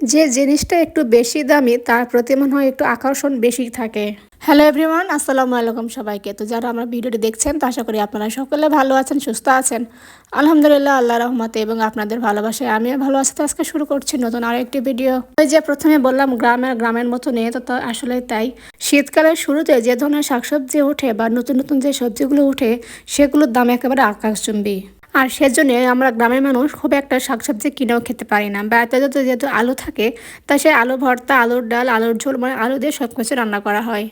যে জিনিসটা একটু বেশি দামি, তার প্রতি মনে হয় একটু আকর্ষণ বেশি থাকে। হ্যালো এভরিওয়ান, আসসালামু আলাইকুম সবাইকে। তো যারা আমার ভিডিওটি দেখছেন, তো আশা করি আপনারা সকলে ভালো আছেন, সুস্থ আছেন। আলহামদুলিল্লাহ আল্লাহ রহমতে এবং আপনাদের ভালোবাসায় আমিও ভালো আছি। তো আজকে শুরু করছি নতুন আরেকটি ভিডিও। ওই যে প্রথমে বললাম গ্রামের গ্রামের মতো তো তা আসলে তাই। শীতকালের শুরুতে যে ধরনের শাকসবজি ওঠে বা নতুন নতুন যে সবজিগুলো ওঠে সেগুলোর দাম একেবারে আকাশচুম্বী। আর সেজন্য আমরা গ্রামের মানুষ খুব একটা শাকসবজি কিনেও খেতে পারি না। বা যেহেতু যেহেতু আলু থাকে, তা সে আলু, ভর্তা, আলুর ডাল, আলুর ঝোল মানে আলু দিয়ে সব কিছু রান্না করা হয়।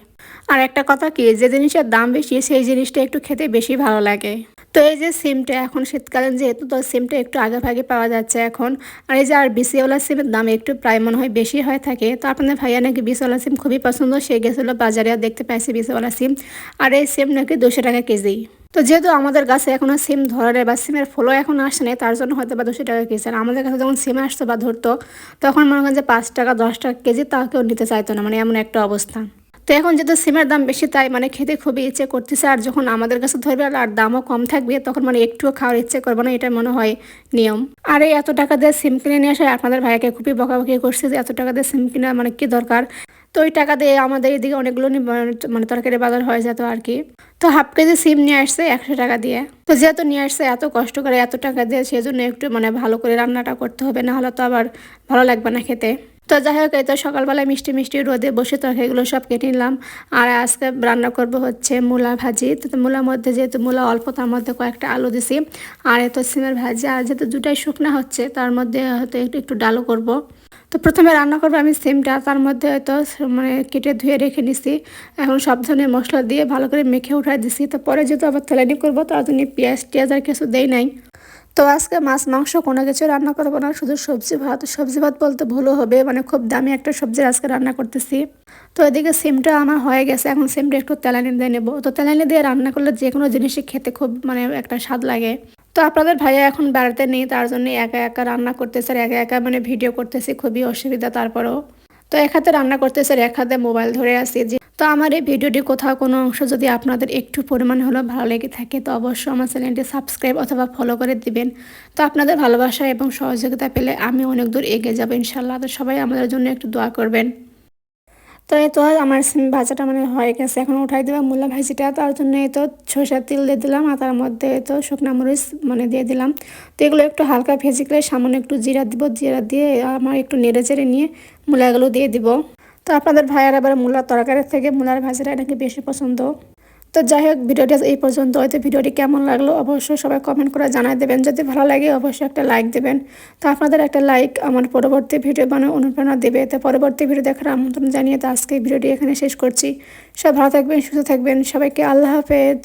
আর একটা কথা কি, যে জিনিসের দাম বেশি, সেই জিনিসটা একটু খেতে বেশি ভালো লাগে। তো এই যে সিমটা, এখন শীতকালীন যেহেতু, তো সিমটা একটু আগে ভাগে পাওয়া যাচ্ছে এখন। আর এই যে আর বিসিওয়ালা সিমের দাম একটু প্রায় মনে হয় বেশি হয়ে থাকে। তো আপনাদের ভাইয়া নাকি বিসওয়ালা সিম খুবই পছন্দ, সে গেছিল বাজারে, দেখতে পাইছে বিসওয়ালা সিম। আর এই সিম নাকি দুশো টাকা কেজি। তো যেহেতু আমাদের গাছে এখনও সিম ধরনের বা সিমের ফলো এখন আসে নাই, তার জন্য হয়তো বা দুশো টাকা কেজি। আর আমাদের কাছে যখন সিম আসতো বা ধরতো, তখন মনে হয় যে পাঁচ টাকা, দশ টাকা কেজি তা কেউ নিতে চাইতো না মানে এমন একটা অবস্থা। তো এখন যেহেতু সিমের দাম বেশি, তাই মানে খেতে খুবই ইচ্ছে করতেছে। আর যখন আমাদের কাছে ধরবে আর দামও কম থাকবে, তখন মানে একটুও খাওয়ার ইচ্ছে করবে না, এটা মনে হয় নিয়ম। আর এই এত টাকা দিয়ে সিম কিনে নিয়ে আসে আপনাদের ভাইকে খুবই বকাবকি করছে যে এত টাকা দিয়ে সিম কিনা মানে কি দরকার? তো ওই টাকা দিয়ে আমাদের এদিকে অনেকগুলো মানে তরকারি বাজার হয়ে যেত আর কি। তো হাফ কেজি সিম নিয়ে আসছে একশো টাকা দিয়ে। তো যেহেতু নিয়ে আসছে এত কষ্ট করে এত টাকা দিয়ে, সেজন্য একটু মানে ভালো করে রান্নাটা করতে হবে না হলে তো আবার ভালো লাগবে না খেতে। তো যাই হোক, এই তো সকালবেলায় মিষ্টি মিষ্টি রোদে বসে তরকারিগুলো সব কেটে নিলাম। আর আজকে রান্না করব হচ্ছে মূলা ভাজি। তো মূলার মধ্যে যেহেতু মূলা অল্প, তার মধ্যে কয়েকটা আলু দিছি। আর এত সিমের ভাজি, আর যেহেতু দুটাই শুকনা হচ্ছে, তার মধ্যে হয়তো একটু একটু ডালও করব। তো প্রথমে রান্না করব আমি সিমটা, তার মধ্যে হয়তো মানে কেটে ধুয়ে রেখে নিছি। এখন সব ধরনের মশলা দিয়ে ভালো করে মেখে উঠাই দিছি। তো পরে যেহেতু আবার তেলানি করব, তার জন্য পেঁয়াজ টিয়াজ আর কিছু দেই নাই। তো আজকে মাছ, মাংস কোনো কিছু রান্না করব না, শুধু সবজি ভাত। সবজি ভাত বলতে ভুলও হবে মানে খুব দামি একটা সবজি আজকে রান্না করতেছি। তো এদিকে সিমটা আমার হয়ে গেছে, এখন সিমটা একটু তেলানি দিয়ে নেব। তো তেলানি দিয়ে রান্না করলে যে কোনো জিনিসই খেতে খুব মানে একটা স্বাদ লাগে। তো আপনাদের ভাইয়া এখন বেড়াতে নেই, তার জন্য একা একা রান্না করতেছে আর একা একা মানে ভিডিও করতেছি, খুবই অসুবিধা তারপরেও। তো এক হাতে রান্না করতেছে আর এক হাতে মোবাইল ধরে আসি যে তো আমার এই ভিডিওটি কোথাও কোনো অংশ যদি আপনাদের একটু পরিমাণ হলেও ভালো লেগে থাকে, তো অবশ্যই আমার চ্যানেলটি সাবস্ক্রাইব অথবা ফলো করে দিবেন। তো আপনাদের ভালোবাসা এবং সহযোগিতা পেলে আমি অনেক দূর এগিয়ে যাব ইনশাল্লাহ তো সবাই আমাদের জন্য একটু দোয়া করবেন। তো এই তো আমার ভাজাটা মানে হয়ে গেছে, এখন উঠাই দেবো মূলা ভাজিটা। তার জন্য এই তো সরষের তেল দিয়ে দিলাম আর তার মধ্যে এই তো শুকনো মরিচ মানে দিয়ে দিলাম। তো এগুলো একটু হালকা ভেজে গেলে সামান্য একটু জিরা দিব, জিরা দিয়ে আমার একটু নেড়ে চেড়ে নিয়ে মূলাগুলো দিয়ে দিব। তো আপনাদের ভাইয়ার আবার মূলার তরকারির থেকে মূলার ভাজিটা নাকি বেশি পছন্দ? তো যাই হোক, ভিডিওটি এই পর্যন্ত। হয়তো ভিডিওটি কেমন লাগল অবশ্যই সবাই কমেন্ট করে জানাই দেবেন। যদি ভালো লাগে অবশ্যই একটা লাইক দেবেন। তো আপনাদের একটা লাইক আমার পরবর্তী ভিডিও বানানো অনুপ্রেরণা দেবে। তো পরবর্তী ভিডিও দেখার আমন্ত্রণ জানিয়ে তো আজকে ভিডিওটি এখানে শেষ করছি। সব ভালো থাকবেন, সুস্থ থাকবেন। সবাইকে আল্লাহ হাফেজ।